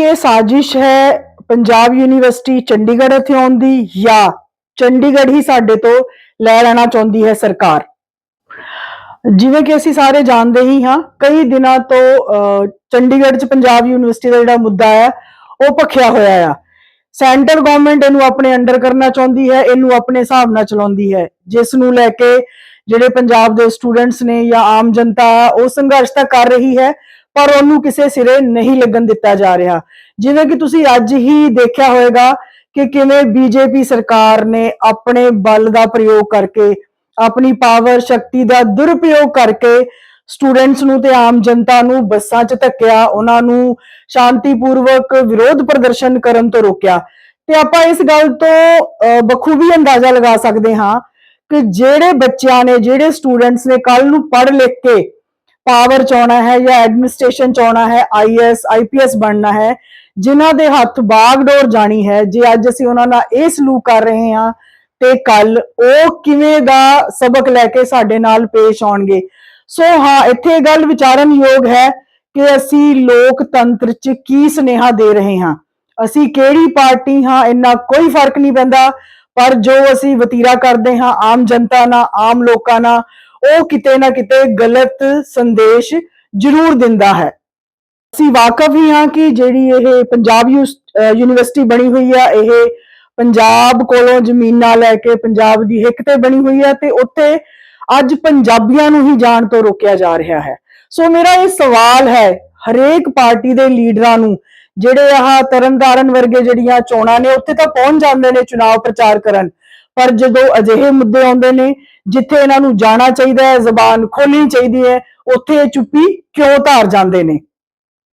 ਇਹ ਸਾਜ਼ਿਸ਼ ਹੈ ਪੰਜਾਬ ਯੂਨੀਵਰਸਿਟੀ ਚੰਡੀਗੜ੍ਹ ਇੱਥੇ ਆਉਣ ਦੀ ਜਾਂ ਚੰਡੀਗੜ੍ਹ ਹੀ ਸਾਡੇ ਤੋਂ ਲੈ ਲੈਣਾ ਚਾਹੁੰਦੀ ਹੈ ਸਰਕਾਰ? ਜਿਵੇਂ ਕਿ ਅਸੀਂ ਸਾਰੇ ਜਾਣਦੇ ਹੀ ਹਾਂ ਕਈ ਦਿਨਾਂ ਤੋਂ ਅਹ, ਚੰਡੀਗੜ੍ਹ 'ਚ ਪੰਜਾਬ ਯੂਨੀਵਰਸਿਟੀ ਦਾ ਜਿਹੜਾ ਮੁੱਦਾ ਹੈ ਉਹ ਭਖਿਆ ਹੋਇਆ ਆ। ਸੈਂਟਰ ਗਵਰਨਮੈਂਟ ਇਹਨੂੰ ਆਪਣੇ ਅੰਡਰ ਕਰਨਾ ਚਾਹੁੰਦੀ ਹੈ ਇਹਨੂੰ ਆਪਣੇ ਹਿਸਾਬ ਨਾਲ ਚਲਾਉਂਦੀ ਹੈ। ਜਿਸ ਨੂੰ ਲੈ ਕੇ ਜਿਹੜੇ ਪੰਜਾਬ ਦੇ ਸਟੂਡੈਂਟਸ ਨੇ ਜਾਂ ਆਮ ਜਨਤਾ ਉਹ ਸੰਘਰਸ਼ ਤਾਂ ਕਰ ਰਹੀ ਹੈ ਪਰ ਉਹਨੂੰ ਕਿਸੇ ਸਿਰੇ ਨਹੀਂ ਲੱਗਣ ਦਿੱਤਾ ਜਾ ਰਿਹਾ। ਜਿਵੇਂ ਕਿ ਤੁਸੀਂ ਅੱਜ ਹੀ ਦੇਖਿਆ ਹੋਵੇਗਾ ਕਿ ਕਿਵੇਂ ਬੀਜੇਪੀ ਸਰਕਾਰ ਨੇ ਆਪਣੇ ਬਲ ਦਾ ਪ੍ਰਯੋਗ ਕਰਕੇ ਆਪਣੀ ਪਾਵਰ ਸ਼ਕਤੀ ਦਾ ਦੁਰਉਪਯੋਗ ਕਰਕੇ ਸਟੂਡੈਂਟਸ ਨੂੰ ਤੇ ਆਮ ਜਨਤਾ ਨੂੰ ਬੱਸਾਂ 'ਚ ਧੱਕਿਆ ਉਹਨਾਂ ਨੂੰ ਸ਼ਾਂਤੀਪੂਰਵਕ ਵਿਰੋਧ ਪ੍ਰਦਰਸ਼ਨ ਕਰਨ ਤੋਂ ਰੋਕਿਆ। ਤੇ ਆਪਾਂ ਇਸ ਗੱਲ ਤੋਂ ਅਹ, ਬਖੂਬੀ ਅੰਦਾਜ਼ਾ ਲਗਾ ਸਕਦੇ ਹਾਂ ਕਿ ਜਿਹੜੇ ਬੱਚਿਆਂ ਨੇ ਜਿਹੜੇ ਸਟੂਡੈਂਟਸ ਨੇ ਕੱਲ ਨੂੰ ਪੜ੍ਹ ਲਿਖ ਕੇ ਪਾਵਰ ਚ ਆਉਣਾ ਹੈ ਜਾਂ ਐਡਮਿਨਿਸਟ੍ਰੇਸ਼ਨ ਚ ਆਉਣਾ ਹੈ ਆਈਐਸ ਆਈਪੀਐਸ ਬਣਨਾ ਹੈ, ਜਿਨ੍ਹਾਂ ਦੇ ਹੱਥ ਬਾਗਡੋਰ ਜਾਣੀ ਹੈ, ਜੇ ਅੱਜ ਅਸੀਂ ਉਹਨਾਂ ਨਾਲ ਇਹ ਸਲੂਕ ਕਰ ਰਹੇ ਹਾਂ ਤੇ ਕੱਲ ਉਹ ਕਿਵੇਂ ਦਾ ਸਬਕ ਲੈ ਕੇ ਸਾਡੇ ਨਾਲ ਪੇਸ਼ ਆਉਣਗੇ। ਸੋ ਹਾਂ, ਇੱਥੇ ਇਹ ਗੱਲ ਵਿਚਾਰਨਯੋਗ ਹੈ ਕਿ ਅਸੀਂ ਲੋਕਤੰਤਰ ਚ ਕੀ ਸੁਨੇਹਾ ਦੇ ਰਹੇ ਹਾਂ। ਅਸੀਂ ਕਿਹੜੀ ਪਾਰਟੀ ਹਾਂ, ਇੰਨਾ ਕੋਈ ਫ਼ਰਕ ਨਹੀਂ ਪੈਂਦਾ, ਪਰ ਜੋ ਅਸੀਂ ਵਤੀਰਾ ਕਰਦੇ ਹਾਂ, ਆਮ ਜਨਤਾ ਨਾਲ, ਆਮ ਲੋਕਾਂ ਨਾਲ ਉਹ ਕਿਤੇ ਨਾ ਕਿਤੇ ਗਲਤ ਸੰਦੇਸ਼ ਜ਼ਰੂਰ ਦਿੰਦਾ ਹੈ। ਅਸੀਂ ਵਾਕਫ ਹੀ ਹਾਂ ਕਿ ਜਿਹੜੀ ਇਹ ਪੰਜਾਬ ਯੂਸ- ਯੂਨੀਵਰਸਿਟੀ ਬਣੀ ਹੋਈ ਆ, ਇਹ ਪੰਜਾਬ ਕੋਲੋਂ ਜ਼ਮੀਨਾਂ ਲੈ ਕੇ ਪੰਜਾਬ ਦੀ ਹਿੱਕ ਤੇ ਬਣੀ ਹੋਈ ਹੈ ਤੇ ਉੱਥੇ ਅੱਜ ਪੰਜਾਬੀਆਂ ਨੂੰ ਹੀ ਜਾਣ ਤੋਂ ਰੋਕਿਆ ਜਾ ਰਿਹਾ ਹੈ। ਸੋ ਮੇਰਾ ਇਹ ਸਵਾਲ ਹੈ ਹਰੇਕ ਪਾਰਟੀ ਦੇ ਲੀਡਰਾਂ ਨੂੰ, ਜਿਹੜੇ ਆਹ ਤਰਨਤਾਰਨ ਵਰਗੇ ਜਿਹੜੀਆਂ ਚੋਣਾਂ ਨੇ, ਉੱਥੇ ਤਾਂ ਪਹੁੰਚ ਜਾਂਦੇ ਨੇ ਚੁਣਾਵ ਪ੍ਰਚਾਰ ਕਰਨ? ਪਰ ਜਦੋਂ ਅਜਿਹੇ ਮੁੱਦੇ ਆਉਂਦੇ ਨੇ, ਜਿੱਥੇ ਇਹਨਾਂ ਨੂੰ ਜਾਣਾ ਚਾਹੀਦਾ ਹੈ, ਜ਼ਬਾਨ ਖੋਲਣੀ ਚਾਹੀਦੀ ਹੈ, ਉੱਥੇ ਇਹ ਚੁੱਪੀ ਕਿਉਂ ਧਾਰ ਜਾਂਦੇ ਨੇ?